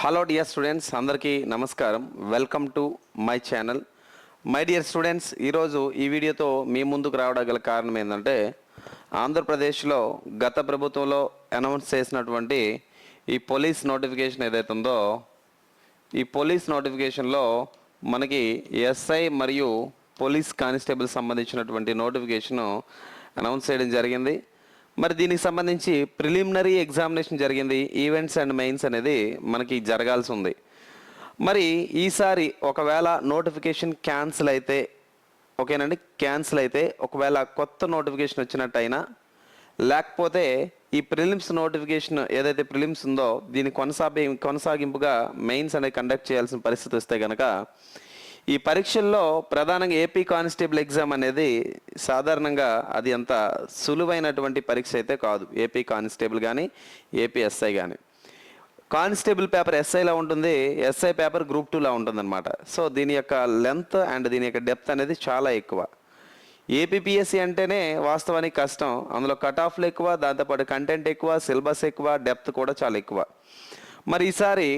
Hello dear students అందరికీ నమస్కారం. Welcome to my channel my dear students ఈరోజు ఈ వీడియోతో మీ ముందుకు రావడం గల కారణం ఏంటంటే ఆంధ్రప్రదేశ్లో గత ప్రభుత్వంలో అనౌన్స్ చేసినటువంటి ఈ పోలీస్ నోటిఫికేషన్ ఏదైతే ఉందో ఈ పోలీస్ నోటిఫికేషన్లో మనకి ఎస్ఐ మరియు పోలీస్ కానిస్టేబుల్ సంబంధించినటువంటి నోటిఫికేషను అనౌన్స్ చేయడం జరిగింది. మరి దీనికి సంబంధించి ప్రిలిమినరీ ఎగ్జామినేషన్ జరిగింది ఈవెంట్స్ అండ్ మెయిన్స్ అనేది మనకి జరగాల్సి ఉంది మరి ఈసారి ఒకవేళ నోటిఫికేషన్ క్యాన్సిల్ అయితే ఓకేనండి? క్యాన్సిల్ అయితే ఒకవేళ కొత్త నోటిఫికేషన్ వచ్చినట్టయినా లేకపోతే ఈ ప్రిలిమ్స్ నోటిఫికేషన్ ఏదైతే ప్రిలిమ్స్ ఉందో దీని కొనసాగి కొనసాగింపుగా మెయిన్స్ అనేది కండక్ట్ చేయాల్సిన పరిస్థితి వస్తే కనుక ఈ పరీక్షల్లో ప్రధానంగా ఏపీ కానిస్టేబుల్ ఎగ్జామ్ అనేది సాధారణంగా అది అంత సులువైనటువంటి పరీక్ష అయితే కాదు. ఏపీ కానిస్టేబుల్ కానీ ఏపీ ఎస్ఐ కానీ కానిస్టేబుల్ పేపర్ ఎస్ఐలా ఉంటుంది ఎస్ఐ పేపర్ గ్రూప్ టూలా ఉంటుందన్నమాట. సో దీని యొక్క లెంత్ అండ్ దీని యొక్క డెప్త్ అనేది చాలా ఎక్కువ. ఏపీపీఎస్సీ అంటేనే వాస్తవానికి కష్టం. అందులో కట్ ఆఫ్లు ఎక్కువ దాంతోపాటు కంటెంట్ ఎక్కువ సిలబస్ ఎక్కువ డెప్త్ కూడా చాలా ఎక్కువ. మరి ఈసారి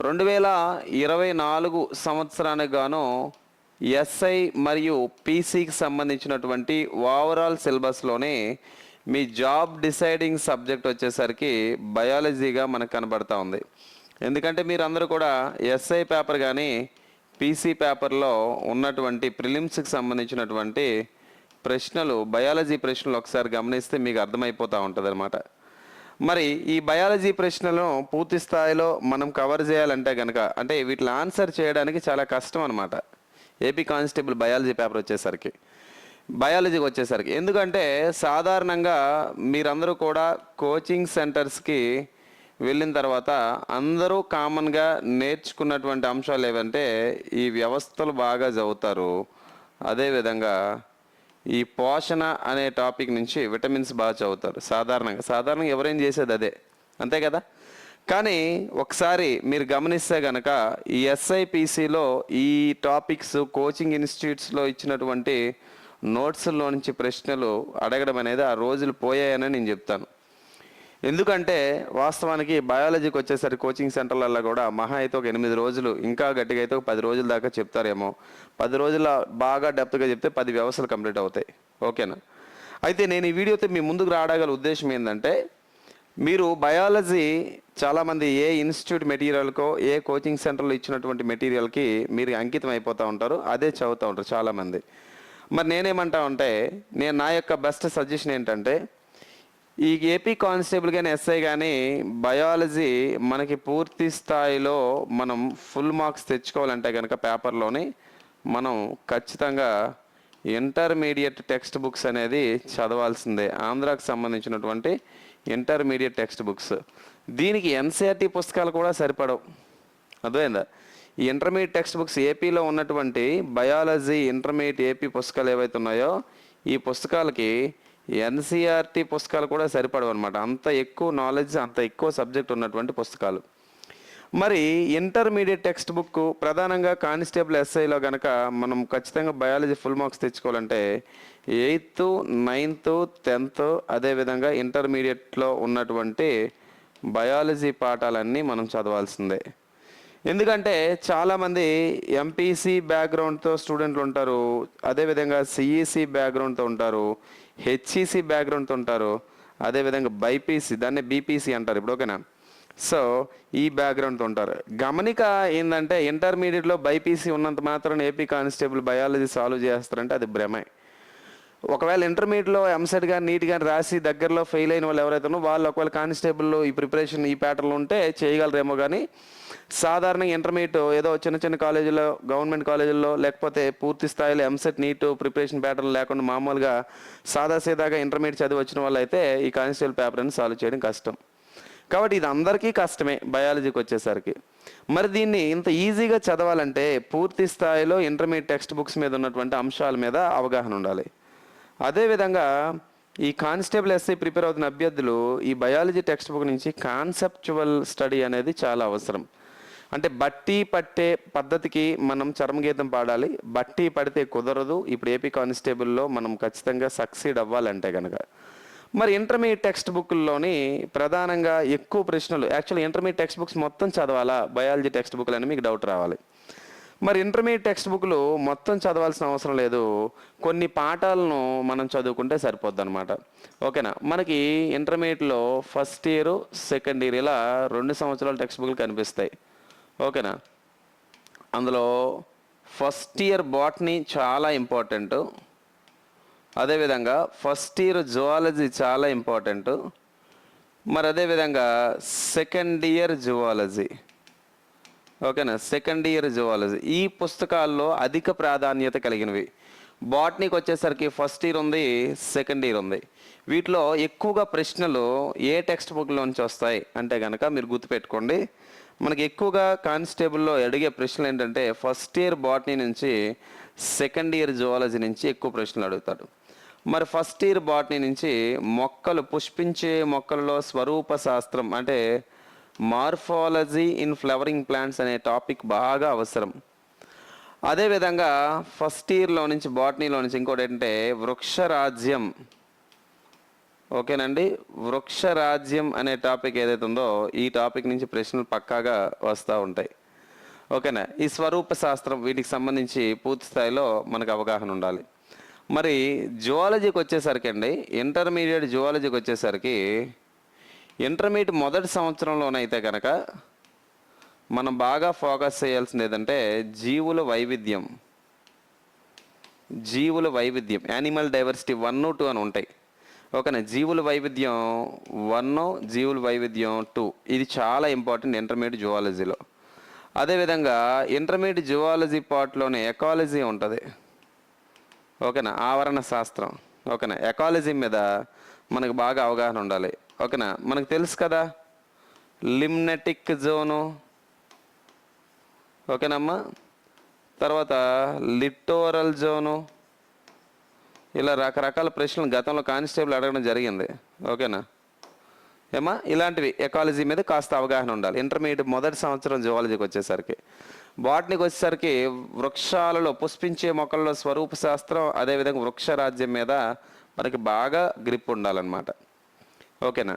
రెండు వేల ఇరవై నాలుగు సంవత్సరానికి గాను ఎస్ఐ మరియు పీసీకి సంబంధించినటువంటి ఓవరాల్ సిలబస్లోనే మీ జాబ్ డిసైడింగ్ సబ్జెక్ట్ వచ్చేసరికి బయాలజీగా మనకు కనబడతా ఉంది. ఎందుకంటే మీరందరూ కూడా ఎస్ఐ పేపర్ కానీ పీసీ పేపర్లో ఉన్నటువంటి ప్రిలిమ్స్కి సంబంధించినటువంటి ప్రశ్నలు బయాలజీ ప్రశ్నలు ఒకసారి గమనిస్తే మీకు అర్థమైపోతూ ఉంటుంది మరి ఈ బయాలజీ ప్రశ్నలను పూర్తి స్థాయిలో మనం కవర్ చేయాలంటే కనుక అంటే వీటిని ఆన్సర్ చేయడానికి చాలా కష్టం అనమాట ఏపీ కానిస్టేబుల్ బయాలజీ పేపర్ వచ్చేసరికి. బయాలజీకి వచ్చేసరికి. ఎందుకంటే సాధారణంగా మీరందరూ కూడా కోచింగ్ సెంటర్స్కి వెళ్ళిన తర్వాత అందరూ కామన్గా నేర్చుకున్నటువంటి అంశాలు ఏవంటే ఈ వ్యవస్థలు బాగా చదువుతారు. అదేవిధంగా ఈ పోషణ అనే టాపిక్ నుంచి విటమిన్స్ బాగా చదువుతారు సాధారణంగా. సాధారణంగా ఎవరేం చేసేది అదే అంతే కదా? కానీ ఒకసారి మీరు గమనిస్తే కనుక ఈ ఎస్ఐపిసిలో ఈ టాపిక్స్ కోచింగ్ ఇన్స్టిట్యూట్స్లో ఇచ్చినటువంటి నోట్స్లో నుంచి ప్రశ్నలు అడగడం అనేది ఆ రోజులు పోయాయని నేను చెప్తాను. ఎందుకంటే వాస్తవానికి బయాలజీకి వచ్చేసరికి కోచింగ్ సెంటర్లలో కూడా మహా అయితే ఒక ఎనిమిది రోజులు ఇంకా గట్టిగా అయితే ఒక పది రోజుల దాకా చెప్తారేమో. పది రోజుల బాగా డెప్త్గా చెప్తే పది వ్యవస్థలు కంప్లీట్ అవుతాయి. ఓకేనా? అయితే నేను ఈ వీడియోతో మీ ముందుకు రావడగల ఉద్దేశం ఏంటంటే మీరు బయాలజీ చాలామంది ఏ ఇన్స్టిట్యూట్ మెటీరియల్కో ఏ కోచింగ్ సెంటర్లో ఇచ్చినటువంటి మెటీరియల్కి మీరు అంకితం అయిపోతూ ఉంటారు. అదే చదువుతూ ఉంటారు చాలామంది. మరి నేనేమంటా ఉంటే నేను నా యొక్క బెస్ట్ సజెషన్ ఏంటంటే ఈ ఏపీ కానిస్టేబుల్ కానీ ఎస్ఐ కానీ బయాలజీ మనకి పూర్తి స్థాయిలో మనం ఫుల్ మార్క్స్ తెచ్చుకోవాలంటే కనుక పేపర్లోని మనం ఖచ్చితంగా ఇంటర్మీడియట్ టెక్స్ట్ బుక్స్ అనేది చదవాల్సిందే. ఆంధ్రాకు సంబంధించినటువంటి ఇంటర్మీడియట్ టెక్స్ట్ బుక్స్ దీనికి ఎన్సీఆర్టీ పుస్తకాలు కూడా సరిపడవు. అర్థమైందా? ఈ ఇంటర్మీడియట్ టెక్స్ట్ బుక్స్ ఏపీలో ఉన్నటువంటి బయాలజీ ఇంటర్మీడియట్ ఏపీ పుస్తకాలు ఏవైతే ఉన్నాయో ఈ పుస్తకాలకి ఎన్సీఆర్టీ పుస్తకాలు కూడా సరిపడవు అనమాట అంత ఎక్కువ నాలెడ్జ్ అంత ఎక్కువ సబ్జెక్ట్ ఉన్నటువంటి పుస్తకాలు. మరి ఇంటర్మీడియట్ టెక్స్ట్ బుక్ ప్రధానంగా కానిస్టేబుల్ ఎస్ఐలో కనుక మనం ఖచ్చితంగా బయాలజీ ఫుల్ మార్క్స్ తెచ్చుకోవాలంటే ఎయిత్ నైన్త్ టెన్త్ అదేవిధంగా ఇంటర్మీడియట్లో ఉన్నటువంటి బయాలజీ పాఠాలన్నీ మనం చదవాల్సిందే. ఎందుకంటే చాలామంది ఎంపీసీ బ్యాక్గ్రౌండ్తో స్టూడెంట్లు ఉంటారు. అదేవిధంగా సిఈసి బ్యాక్గ్రౌండ్తో ఉంటారు. హెచ్ఈసి బ్యాక్గ్రౌండ్తో ఉంటారు. అదేవిధంగా బైపీసీ దాన్ని బీపీసీ అంటారు ఇప్పుడు ఓకేనా? సో ఈ బ్యాక్గ్రౌండ్తో ఉంటారు. గమనిక ఏంటంటే ఇంటర్మీడియట్లో బైపీసీ ఉన్నంత మాత్రం ఏపీ కానిస్టేబుల్ బయాలజీ సాల్వ్ చేస్తారంటే అది భ్రమే. ఒకవేళ ఇంటర్మీడియట్లో ఎంసెట్ కానీ నీట్ కానీ రాసి దగ్గరలో ఫెయిల్ అయిన వాళ్ళు ఎవరైతే ఉన్నారో వాళ్ళు ఒకవేళ కానిస్టేబుల్ ఈ ప్రిపరేషన్ ఈ ప్యాటర్న్లో ఉంటే చేయగలరేమో కానీ సాధారణంగా ఇంటర్మీడియట్ ఏదో చిన్న చిన్న కాలేజీలో గవర్నమెంట్ కాలేజీల్లో లేకపోతే పూర్తి స్థాయిలో ఎంసెట్ నీట్ ప్రిపరేషన్ ప్యాటర్న్ లేకుండా మామూలుగా సాదాసీదాగా ఇంటర్మీడియట్ చదివి వచ్చిన వాళ్ళు అయితే ఈ కానిస్టేబుల్ పేపర్ని సాల్వ్ చేయడం కష్టం. కాబట్టి ఇది అందరికీ కష్టమే బయాలజీకి వచ్చేసరికి. మరి దీన్ని ఇంత ఈజీగా చదవాలంటే పూర్తి స్థాయిలో ఇంటర్మీడియట్ టెక్స్ట్ బుక్స్ మీద ఉన్నటువంటి అంశాల మీద అవగాహన ఉండాలి. అదేవిధంగా ఈ కానిస్టేబుల్ ఎస్ఐ ప్రిపేర్ అవుతున్న అభ్యర్థులు ఈ బయాలజీ టెక్స్ట్ బుక్ నుంచి కాన్సెప్చువల్ స్టడీ అనేది చాలా అవసరం. అంటే బట్టి పట్టే పద్ధతికి మనం చర్మగీతం పాడాలి. బట్టి పడితే కుదరదు. ఇప్పుడు ఏపీ కానిస్టేబుల్లో మనం ఖచ్చితంగా సక్సీడ్ అవ్వాలంటే కనుక మరి ఇంటర్మీడియట్ టెక్స్ట్ బుక్లోని ప్రధానంగా ఎక్కువ ప్రశ్నలు యాక్చువల్లీ ఇంటర్మీడియట్ టెక్స్ట్ బుక్స్ మొత్తం చదవాలా? బయాలజీ టెక్స్ట్ బుక్లు అని మీకు డౌట్ రావాలి. మరి ఇంటర్మీడియట్ టెక్స్ట్ బుక్లు మొత్తం చదవాల్సిన అవసరం లేదు. కొన్ని పాఠాలను మనం చదువుకుంటే సరిపోద్ది అనమాట ఓకేనా? మనకి ఇంటర్మీడియట్లో ఫస్ట్ ఇయర్ సెకండ్ ఇయర్ ఇలా రెండు సంవత్సరాల టెక్స్ట్ బుక్లు కనిపిస్తాయి. ఓకేనా? అందులో ఫస్ట్ ఇయర్ బాటనీ చాలా ఇంపార్టెంట్. అదేవిధంగా ఫస్ట్ ఇయర్ జువాలజీ చాలా ఇంపార్టెంట్. మరి అదేవిధంగా సెకండ్ ఇయర్ జువాలజీ. ఓకేనా? సెకండ్ ఇయర్ జువాలజీ ఈ పుస్తకాల్లో అధిక ప్రాధాన్యత కలిగినవి. బాటనీకి వచ్చేసరికి ఫస్ట్ ఇయర్ ఉంది సెకండ్ ఇయర్ ఉంది. వీటిలో ఎక్కువగా ప్రశ్నలు ఏ టెక్స్ట్ బుక్లో నుంచి వస్తాయి? అంటే కనుక మీరు గుర్తుపెట్టుకోండి. మనకి ఎక్కువగా కానిస్టేబుల్లో అడిగే ప్రశ్నలు ఏంటంటే ఫస్ట్ ఇయర్ బాటనీ నుంచి సెకండ్ ఇయర్ జువాలజీ నుంచి ఎక్కువ ప్రశ్నలు అడుగుతాడు మరి ఫస్ట్ ఇయర్ బాటనీ నుంచి మొక్కలు పుష్పించే మొక్కలలో స్వరూప శాస్త్రం అంటే మార్ఫాలజీ ఇన్ ఫ్లవరింగ్ ప్లాంట్స్ అనే టాపిక్ బాగా అవసరం. అదేవిధంగా ఫస్ట్ ఇయర్లో నుంచి బాటనీలో నుంచి ఇంకోటి ఏంటంటే వృక్షరాజ్యం. ఓకేనండి? వృక్షరాజ్యం అనే టాపిక్ ఏదైతే ఉందో ఈ టాపిక్ నుంచి ప్రశ్నలు పక్కాగా వస్తూ ఉంటాయి. ఓకేనా? ఈ స్వరూప శాస్త్రం వీటికి సంబంధించి పూర్తి స్థాయిలో మనకు అవగాహన ఉండాలి. మరి జువాలజీకి వచ్చేసరికి అండి ఇంటర్మీడియట్ జువాలజీకి వచ్చేసరికి ఇంటర్మీడియట్ మొదటి సంవత్సరంలోనైతే కనుక మనం బాగా ఫోకస్ చేయాల్సింది ఏదంటే జీవుల వైవిధ్యం. జీవుల వైవిధ్యం. యానిమల్ డైవర్సిటీ వన్ టూ అని ఉంటాయి. ఓకేనా? జీవుల వైవిధ్యం వన్ జీవుల వైవిధ్యం టూ ఇది చాలా ఇంపార్టెంట్ ఇంటర్మీడియట్ జువాలజీలో అదేవిధంగా ఇంటర్మీడియట్ జువాలజీ పార్ట్లోనే ఎకాలజీ ఉంటుంది. ఓకేనా? ఆవరణ శాస్త్రం. ఓకేనా? ఎకాలజీ మీద మనకు బాగా అవగాహన ఉండాలి. ఓకేనా? మనకు తెలుసు కదా? లిమ్నెటిక్ జోను ఓకేనమ్మా? తర్వాత లిటోరల్ జోను ఇలా రకరకాల ప్రశ్నలు గతంలో కానిస్టేబుల్ అడగడం జరిగింది. ఓకేనా? ఏమా ఇలాంటివి ఎకాలజీ మీద కాస్త అవగాహన ఉండాలి. ఇంటర్మీడియట్ మొదటి సంవత్సరం జువాలజీకి వచ్చేసరికి. బాటనీకి వచ్చేసరికి వృక్షాలలో పుష్పించే మొక్కల్లో స్వరూప శాస్త్రం అదేవిధంగా వృక్షరాజ్యం మీద మనకి బాగా గ్రిప్ ఉండాలన్నమాట. ఓకేనా?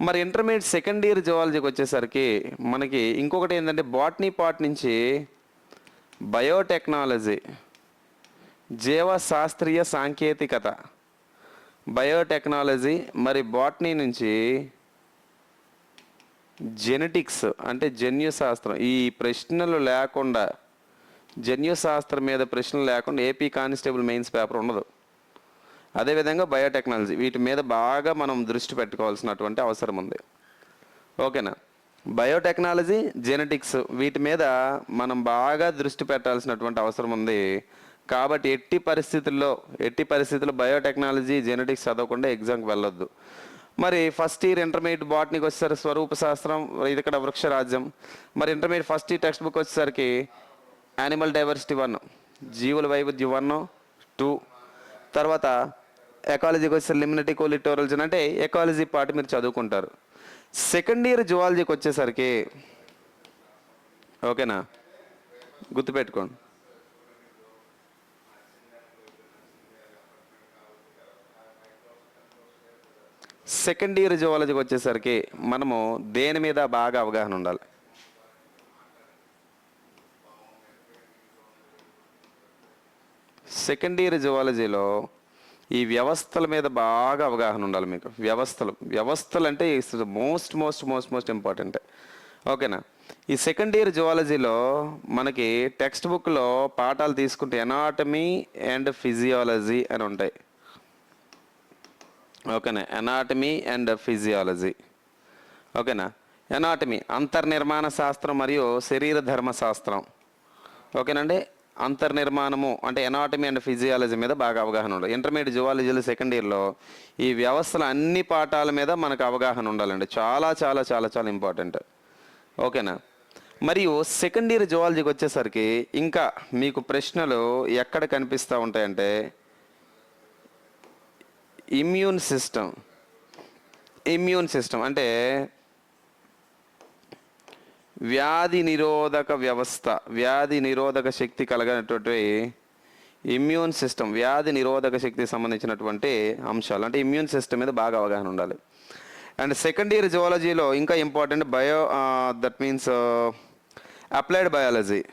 మరి ఇంటర్మీడియట్ సెకండ్ ఇయర్ జువాలజీకి వచ్చేసరికి మనకి ఇంకొకటి ఏంటంటే బాటనీ పార్ట్ నుంచి బయోటెక్నాలజీ జీవశాస్త్రీయ సాంకేతికత బయోటెక్నాలజీ మరి బాటనీ నుంచి జెనెటిక్స్ అంటే జన్యుశాస్త్రం. ఈ ప్రశ్నలు లేకుండా జన్యుశాస్త్రం మీద ప్రశ్నలు లేకుండా ఏపీ కానిస్టేబుల్ మెయిన్స్ పేపర్ ఉండదు. అదేవిధంగా బయోటెక్నాలజీ వీటి మీద బాగా మనం దృష్టి పెట్టుకోవాల్సినటువంటి అవసరం ఉంది. ఓకేనా? బయోటెక్నాలజీ జెనెటిక్స్ వీటి మీద మనం బాగా దృష్టి పెట్టాల్సినటువంటి అవసరం ఉంది. కాబట్టి ఎట్టి పరిస్థితుల్లో ఎట్టి పరిస్థితుల్లో బయోటెక్నాలజీ జెనెటిక్స్ చదవకుండా ఎగ్జామ్కి వెళ్ళొద్దు. మరి ఫస్ట్ ఇయర్ ఇంటర్మీడియట్ బాటనీకి వచ్చేసరి స్వరూప శాస్త్రం ఇది ఇక్కడ వృక్షరాజ్యం. మరి intermediate first year text book వచ్చేసరికి యానిమల్ డైవర్సిటీ వన్ జీవుల వైవిధ్యం వన్ టూ తర్వాత ఎకాలజీకి వచ్చేసరికి లిమినటీ కోలిటోరల్జన్ అంటే ఎకాలజీ పార్ట్ మీరు చదువుకుంటారు. సెకండ్ ఇయర్ జువాలజీకి వచ్చేసరికి ఓకేనా? గుర్తుపెట్టుకోండి. సెకండ్ ఇయర్ జువాలజీకి వచ్చేసరికి మనము దేని మీద బాగా అవగాహన ఉండాలి? సెకండ్ ఇయర్ జువాలజీలో ఈ వ్యవస్థల మీద బాగా అవగాహన ఉండాలి మీకు. వ్యవస్థలు. వ్యవస్థలు అంటే most most most most important ఓకేనా ఈ సెకండ్ ఇయర్ జువాలజీలో మనకి టెక్స్ట్ బుక్లో పాఠాలు తీసుకుంటే ఎనాటమీ అండ్ ఫిజియాలజీ అని ఉంటాయి. ఓకేనా? ఎనాటమీ అండ్ ఫిజియాలజీ ఓకేనా? ఎనాటమీ అంతర్నిర్మాణ శాస్త్రం మరియు శరీర ధర్మశాస్త్రం ఓకేనండి? అంతర్నిర్మాణము అంటే ఎనాటమీ అండ్ ఫిజియాలజీ మీద బాగా అవగాహన ఉండాలి. ఇంటర్మీడియట్ జువాలజీలో సెకండ్ ఇయర్లో ఈ వ్యవస్థల అన్ని పాఠాల మీద మనకు అవగాహన ఉండాలండి. చాలా చాలా చాలా చాలా ఇంపార్టెంట్ ఓకేనా? మరియు సెకండ్ ఇయర్ జువాలజీకి వచ్చేసరికి ఇంకా మీకు ప్రశ్నలు ఎక్కడ కనిపిస్తూ ఉంటాయంటే ఇమ్యూన్ సిస్టమ్. ఇమ్యూన్ సిస్టమ్ అంటే వ్యాధి నిరోధక వ్యవస్థ వ్యాధి నిరోధక శక్తి కలగనటువంటి ఇమ్యూన్ సిస్టమ్ వ్యాధి నిరోధక శక్తికి సంబంధించినటువంటి అంశాలు. అంటే ఇమ్యూన్ సిస్టమ్ మీద బాగా అవగాహన ఉండాలి. అండ్ సెకండ్ ఇయర్ జువాలజీలో ఇంకా important bio that means applied biology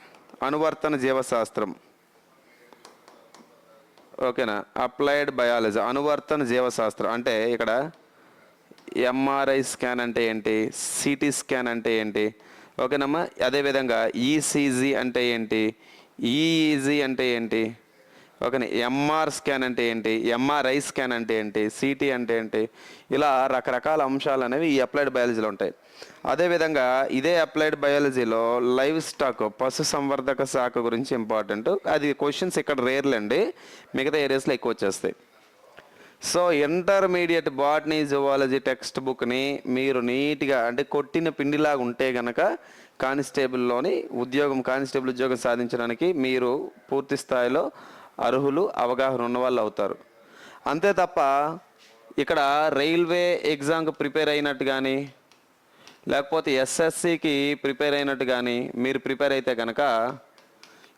అనువర్తన జీవశాస్త్రం. ఓకేనా? అప్లైడ్ బయాలజీ అనువర్తన జీవశాస్త్రం. అంటే ఇక్కడ ఎంఆర్ఐ స్కాన్ అంటే ఏంటి? సిటీ స్కాన్ అంటే ఏంటి? ఓకేనమ్మా? అదేవిధంగా ఈసీజీ అంటే ఏంటి? ఈఈజీ అంటే ఏంటి? ఓకే ఎంఆర్ స్కాన్ అంటే ఏంటి? ఎంఆర్ఐ స్కాన్ అంటే ఏంటి? సిటీ అంటే ఏంటి? ఇలా రకరకాల అంశాలు అనేవి ఈ అప్లైడ్ బయాలజీలో ఉంటాయి. అదేవిధంగా ఇదే అప్లైడ్ బయాలజీలో లైవ్ స్టాక్ పశు సంవర్ధక శాఖ గురించి ఇంపార్టెంట్ అది క్వశ్చన్స్ ఇక్కడ రేర్లండి మిగతా ఏరియాస్లో ఎక్కువ వచ్చేస్తాయి. So intermediate botany zoology text బుక్ని మీరు నీట్గా అంటే కొట్టిన పిండిలాగా ఉంటే గనక కానిస్టేబుల్లోని ఉద్యోగం కానిస్టేబుల్ ఉద్యోగం సాధించడానికి మీరు పూర్తి స్థాయిలో అర్హులు అవగాహన ఉన్న వాళ్ళు అవుతారు. అంతే తప్ప ఇక్కడ రైల్వే ఎగ్జామ్కి ప్రిపేర్ అయినట్టు కానీ లేకపోతే ఎస్ఎస్సికి ప్రిపేర్ అయినట్టు కానీ మీరు ప్రిపేర్ అయితే కనుక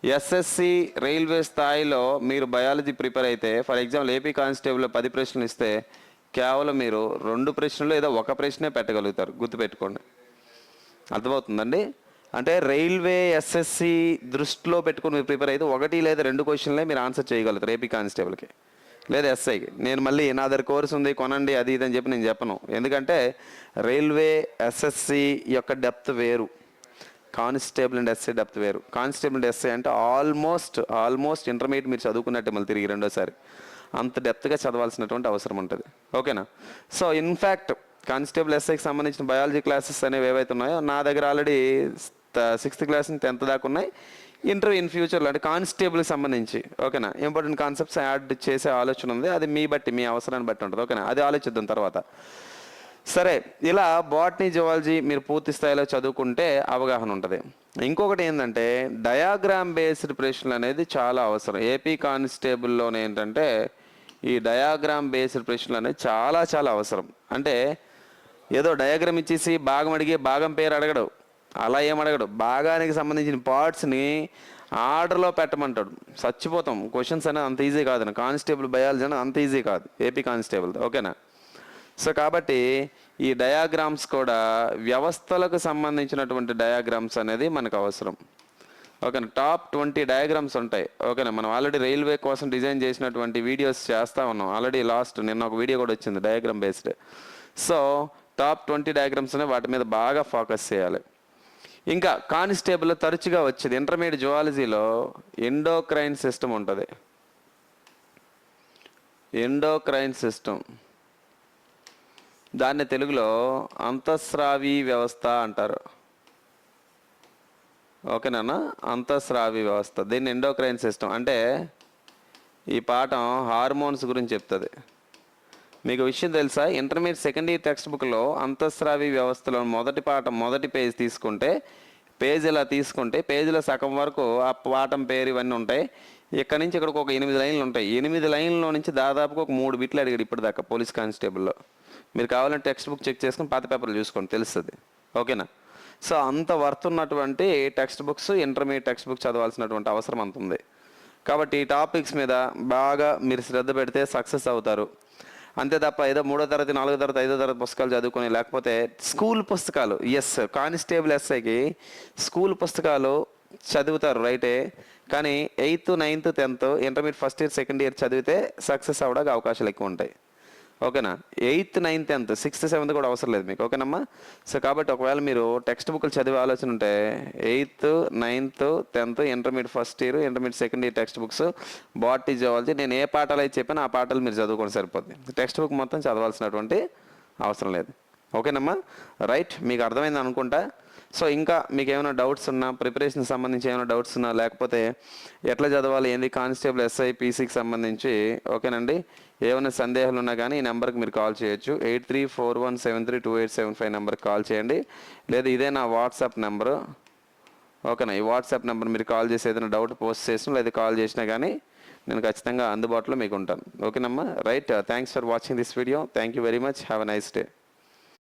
ఎస్ఎస్సి రైల్వే స్థాయిలో మీరు బయాలజీ ప్రిపేర్ అయితే ఫర్ ఎగ్జాంపుల్ ఏపీ కానిస్టేబుల్లో పది ప్రశ్నలు ఇస్తే కేవలం మీరు రెండు ప్రశ్నలు ఏదో ఒక ప్రశ్నే పెట్టగలుగుతారు. గుర్తుపెట్టుకోండి. అర్థమవుతుందండి? అంటే రైల్వే ఎస్ఎస్సి దృష్టిలో పెట్టుకుని మీరు ప్రిపేర్ అయితే ఒకటి లేదా రెండు క్వశ్చన్లే మీరు ఆన్సర్ చేయగలుగుతారు ఏపీ కానిస్టేబుల్కి. లేదా ఎస్ఐకి. నేను మళ్ళీ నా దగ్గర కోర్స్ ఉంది కొనండి అది ఇది అని చెప్పి నేను చెప్పను. ఎందుకంటే రైల్వే ఎస్ఎస్సి యొక్క డెప్త్ వేరు. కానిస్టేబుల్ అండ్ ఎస్ఐ డెప్త్ వేరు. కానిస్టేబుల్ అండ్ ఎస్ఐ అంటే ఆల్మోస్ట్ ఆల్మోస్ట్ ఇంటర్మీడియట్ మీరు చదువుకున్నట్టే మళ్ళీ తిరిగి రెండోసారి. అంత డెప్త్గా చదవాల్సినటువంటి అవసరం ఉంటుంది. ఓకేనా? సో ఇన్ఫ్యాక్ట్ కానిస్టేబుల్ ఎస్ఐకి సంబంధించిన బయాలజీ క్లాసెస్ అనేవి ఏవైతే ఉన్నాయో నా దగ్గర ఆల్రెడీ సిక్స్త్ క్లాస్ నుంచి టెన్త్ దాకా ఉన్నాయి. ఇంటర్ ఇన్ ఫ్యూచర్లో అంటే కానిస్టేబుల్కి సంబంధించి ఓకేనా? ఇంపార్టెంట్ కాన్సెప్ట్స్ యాడ్ చేసే ఆలోచన ఉంది. అది మీ బట్టి మీ అవసరాన్ని బట్టి ఉంటుంది ఓకేనా? అది ఆలోచిద్దాం తర్వాత. సరే ఇలా బాటనీ జువాలజీ మీరు పూర్తి స్థాయిలో చదువుకుంటే అవగాహన ఉంటుంది. ఇంకొకటి ఏంటంటే డయాగ్రామ్ బేస్డ్ ప్రశ్నలు అనేది చాలా అవసరం. ఏపీ కానిస్టేబుల్లోనే ఏంటంటే ఈ డయాగ్రామ్ బేస్డ్ ప్రశ్నలు అనేది చాలా చాలా అవసరం. అంటే ఏదో డయాగ్రామ్ ఇచ్చేసి భాగం అడిగి భాగం పేరు అడగడు. అలా ఏం అడగడు. భాగానికి సంబంధించిన పార్ట్స్ని ఆర్డర్లో పెట్టమంటాడు. చచ్చిపోతాం. క్వశ్చన్స్ అనేది అంత ఈజీ కాదు. కానిస్టేబుల్ బయాలజీ అనేది అంత ఈజీ కాదు. ఏపీ కానిస్టేబుల్ ఓకేనా సో కాబట్టి ఈ డయాగ్రామ్స్ కూడా వ్యవస్థలకు సంబంధించినటువంటి డయాగ్రామ్స్ అనేది మనకు అవసరం. ఓకేనా టాప్ ట్వంటీ డయాగ్రామ్స్ ఉంటాయి. ఓకేనా మనం ఆల్రెడీ రైల్వే కోసం డిజైన్ చేసినటువంటి వీడియోస్ చేస్తూ ఉన్నాం. ఆల్రెడీ లాస్ట్ నిన్న ఒక వీడియో కూడా వచ్చింది diagram based so top twenty diagrams అనేవి వాటి మీద బాగా ఫోకస్ చేయాలి. ఇంకా కానిస్టేబుల్ తరచుగా వచ్చేది ఇంటర్మీడియట్ జువాలజీలో ఎండోక్రైన్ సిస్టమ్ ఉంటుంది. Endocrine system. దాన్ని తెలుగులో అంతఃస్రావి వ్యవస్థ అంటారు. ఓకేనా అంతఃస్రావి వ్యవస్థ. దీన్ని ఎండోక్రైన్ సిస్టమ్ అంటే ఈ పాఠం హార్మోన్స్ గురించి చెప్తుంది. మీకు విషయం తెలుసా? ఇంటర్మీడియట్ సెకండ్ ఇయర్ టెక్స్ట్ బుక్లో అంతఃస్రావి వ్యవస్థలో మొదటి పాఠం మొదటి పేజ్ తీసుకుంటే పేజ్ ఇలా తీసుకుంటే పేజీలో సగం వరకు ఆ పాఠం పేరు ఇవన్నీ ఉంటాయి. ఇక్కడ నుంచి ఇక్కడికి ఒక ఎనిమిది లైన్లు ఉంటాయి. ఎనిమిది లైన్లో నుంచి దాదాపుగా ఒక మూడు బిట్లు అడిగాడు ఇప్పటిదాకా పోలీస్ కానిస్టేబుల్లో. మీరు కావాలంటే టెక్స్ట్ బుక్ చెక్ చేసుకుని పాత పేపర్లు చూసుకోండి తెలుస్తుంది. ఓకేనా? సో అంత వర్త్ ఉన్నటువంటి text books intermediate text book చదవాల్సినటువంటి అవసరం అంత ఉంది. కాబట్టి ఈ టాపిక్స్ మీద బాగా మీరు శ్రద్ధ పెడితే సక్సెస్ అవుతారు. అంతే తప్ప ఏదో మూడో తరగతి నాలుగో తరగతి ఐదో తరగతి పుస్తకాలు చదువుకొని లేకపోతే స్కూల్ పుస్తకాలు ఎస్ కానిస్టేబుల్ ఎస్ఐకి స్కూల్ పుస్తకాలు చదువుతారు రైటే కానీ eighth ninth tenth intermediate first year second year చదివితే సక్సెస్ అవ్వడానికి అవకాశాలు ఎక్కువ ఉంటాయి. ఓకేనా? Eighth ninth tenth sixth seventh కూడా అవసరం లేదు మీకు. ఓకేనమ్మా? సో కాబట్టి ఒకవేళ మీరు టెక్స్ట్ బుక్లు చదివే ఆలోచన ఉంటే eighth ninth tenth intermediate first year intermediate second year text books botany zoology నేను ఏ పాఠాలు అయితే చెప్పాను ఆ పాఠాలు మీరు చదువుకోండి సరిపోద్ది. టెక్స్ట్ బుక్ మొత్తం చదవాల్సినటువంటి అవసరం లేదు. ఓకేనమ్మా? రైట్ మీకు అర్థమైంది అనుకుంటా? సో ఇంకా మీకు ఏమైనా డౌట్స్ ఉన్నా ప్రిపరేషన్ సంబంధించి ఏమైనా డౌట్స్ ఉన్నా లేకపోతే ఎట్లా చదవాలి ఏంది కానిస్టేబుల్ ఎస్ఐ పీసీకి సంబంధించి ఓకేనండి? ఏమైనా సందేహాలు ఉన్నా కానీ ఈ నెంబర్కి మీరు కాల్ చేయొచ్చు. Eight three four one seven three two eight seven five నెంబర్కి కాల్ చేయండి. లేదా ఇదే నా వాట్సాప్ నెంబరు. ఓకేనా? ఈ వాట్సాప్ నెంబర్ మీరు కాల్ చేసి ఏదైనా డౌట్ పోస్ట్ చేసినా లేదా కాల్ చేసినా కానీ నేను ఖచ్చితంగా అందుబాటులో మీకు ఉంటాను ఓకేనమ్మా? Right thanks for watching this video. Thank you very much. Have a nice day.